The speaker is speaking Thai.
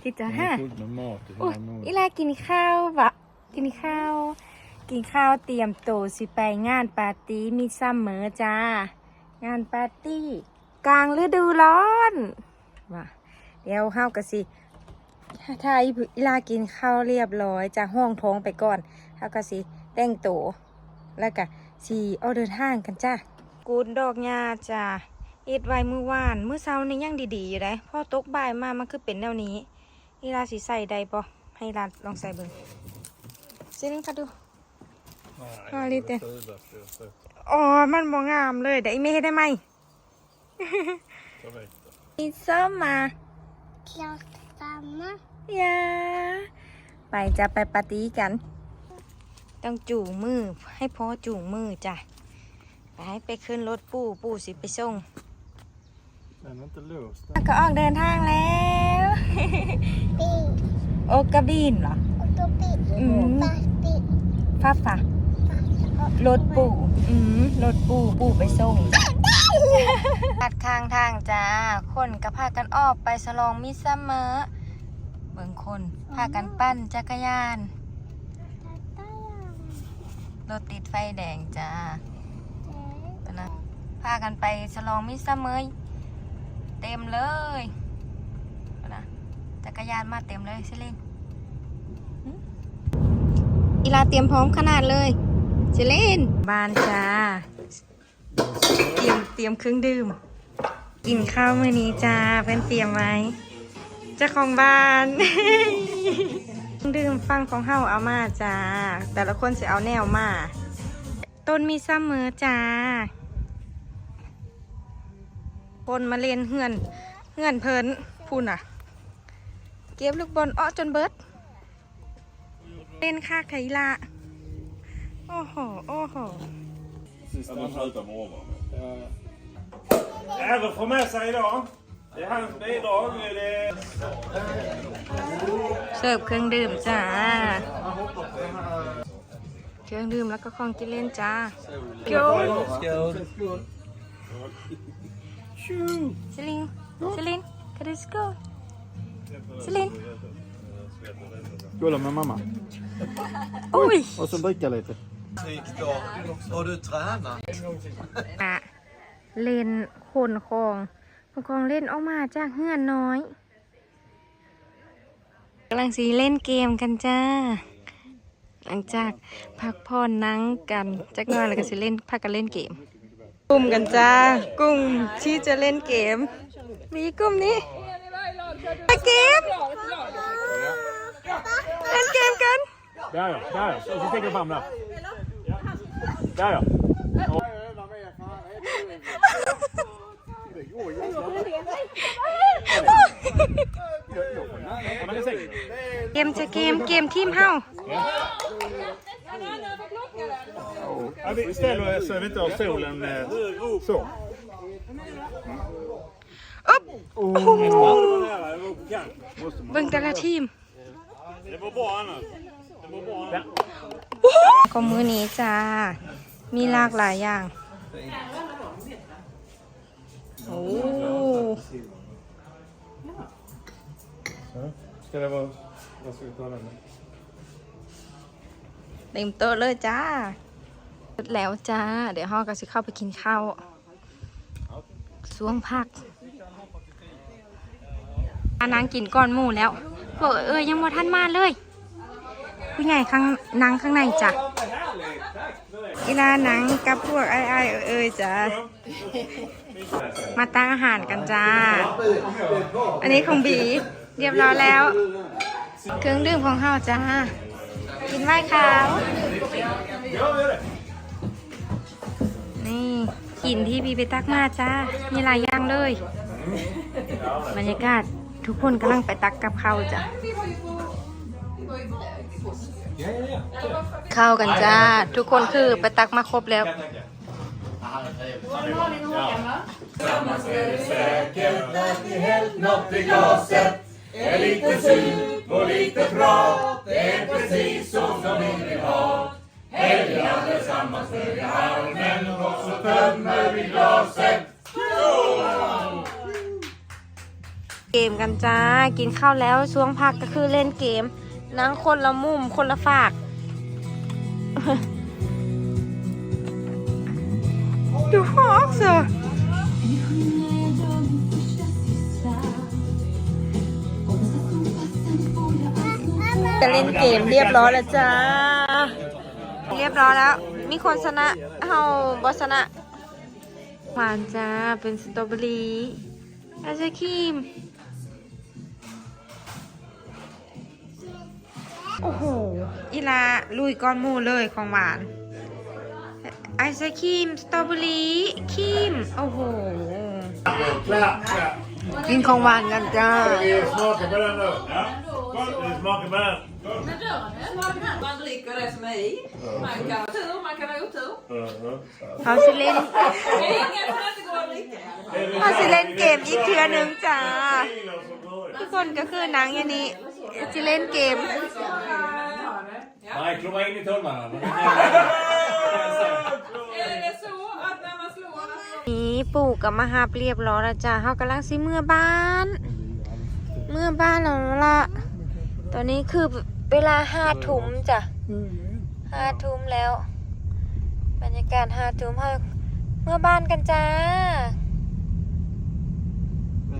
ที่จะ Den ห้า är fullt med mat i โอ้ย hela อี Norden. ลากินข้าวบะกินข้าว กินข้าวเตรียมโตวสิไปงานปาร์ตี้มีซัมเมอร์จ้า งานปาร์ตี้ กลางฤดูร้อนว่ะเดี๋ยวเฮากะสิถ้าอีลากินข้าวเรียบร้อยจะห้องท้องไปก่อนเฮากะสิแต่งตัวแล้วก็สีเอาเดินทางกันจ้ากูดดอกหญ้าจ้า เอ็ดไว้มือวานมือเช้านี่ยังดีๆอยู่ได้พอตกบ่ายมามันคือเป็นแนวนี้อีลาสิใส่ได้ปะให้ลาลองใส่เบิ่งซิลิงค่ะดู Nej, Ja, det lite. är fulaste jag sett. อ๋อมันบ่งามเลยเดี๋ยวอีเมย์ให้ได้ไหม Ta väck det. อีส้มมา Klart samma. ยาไปจะไปปาร์ตี้กัน ต้องจูงมือให้พ่อจูงมือจ้ะไปให้ไปขึ้นรถปู่ปู่สิไปส่ง Den är inte låst. ก็ออกเดินทางแล้ว Bil โอกระบินเหรอ och då bil. Mm. Fastbil. ฟ้าฝ่ารถปู่ อืมรถปู่ปู่ไปส่งตัดข้างทางจ้า คนก็พากันออกไปสลองมิสซัมเมอร์เบิ่งคนพากันปั้นจักรยาน รถติดไฟแดงจ้า ตอนนะพากันไปฉลองมิสซัมเมอร์ เต็มเลยนะจักรยานมาเต็มเลยซิลินอีลาเตรียมพร้อมขนาดเลยซิลินบานจ้าเตรียมเตรียมเครื่องดื่ม กินข้าวมื้อนี้จ้าเพื่อนเตรียมไว้เจ้าของบ้านเครื่องดื่มฟังของเฮาเอามาจ้า แต่ละคนสิเอาแนวมา ต้นมีซ้ำมือจ้า คนมาเล่นเฮือนเฮือนเพิ่นพูนอะ เก็บลูกบอลอ้อจนเบิดเล่นค่าไถละโอ้โหโอ้โห Sista Jag måste sluta med Åmål. Ja, Även få med sig idag. Det är hans bidrag. Det är... เสิร์ฟเครื่องดื่มจ้า เครื่องดื่มแล้วก็ของกินเล่นจ้าโยสลิ งสลินคาริสโกสลิน Kolla med mamma. อุ้ย Och så dricka lite. Viktor, har du tränat? อะเล่นคนคองคนคองเล่นออกมาจากเฮือนน้อยกำลังสีเล่นเกมกันจ้า หลังจากพักผ่อนนั่งกันจักหน่อยแล้วก็สิเล่นพักกันเล่นเกม กลุ่มกันจ้ากลุ่มที่จะเล่นเกม มีกลุ่มนี้เล่นเกมเล่นเกมกัน Där ja, där ja. Och så sticker du fram där. Där ja. Ja, men det säger du. เกมจะเกมเกมทีมเฮา Ja, vi ställer oss så vi inte har solen eh, så. อ๊บ Det var på เบิ่งแต่ละทีม Det var bra annars. Det var bra annars. ก็มื้อนี้จ้า มีหลากหลายอย่าง โอ้ Ska det vara... Vad ska vi ta den med? เต็มโต๊ะเลยจ้า เสร็จแล้วจ้า เดี๋ยวห้องก็สิเข้าไปกินข้าวสวงพักอานางกินก่อนหมูแล้วบอกเอ้ยยังบ่ทันมาเลย ผู้ใหญ่ข้างนางข้างในจ้ะอีลาหนังกับพวกไอ้ไอ้เอ้ยจ้ามาตั้งอาหารกันจ้า อันนี้ของบีเรียบร้อยแล้ว เครื่องดื่มของเฮาจ้า กินไว้ขาว นี่หินที่บีไปตักมาจ้า มีหลายอย่างเลย บรรยากาศทุกคนกำลังไปตักกับข้าวจ้ะข้าวกันจ้า ทุกคนคือไปตักมาครบแล้ว Ja, เกมกันจ้า กินข้าวแล้วช่วงพักก็คือเล่นเกม นั่งคนละมุมคนละฝาก ดูฮอกเซอจะเล่นเกมเรียบร้อยแล้วจ้า เรียบร้อยแล้ว มีคนชนะเฮาบอชนะ หวานจ้า เป็นสตรอเบอรี่ไอศครีม โอ้โห อีลาลุยก้อนมูเลยของหวาน ไอศครีม สตรอเบอรี่ครีม โอ้โห กินของหวานกันจ้า Smakar bara. เขาสิเล่น Ingen kan inte gå och dricka. เขาสิเล่นเกมอีกเทือหนึ่งจ้า ทุกคนก็คือหนังอย่างนี้สิเล่นเกม Nej, klova in i tummarna. Är det så att när man slår att นี้ปู่กับมาหาเรียบร้อยแล้วจ้าเขากำลังสิเมื่อบ้าน เมื่อบ้านแล้วละตอนนี้คือเวลาห้าทุ่มจ้ะห้าทุ่มแล้ว บรรยากาศหาทุ่มเขาเมื่อบ้านกันจ้า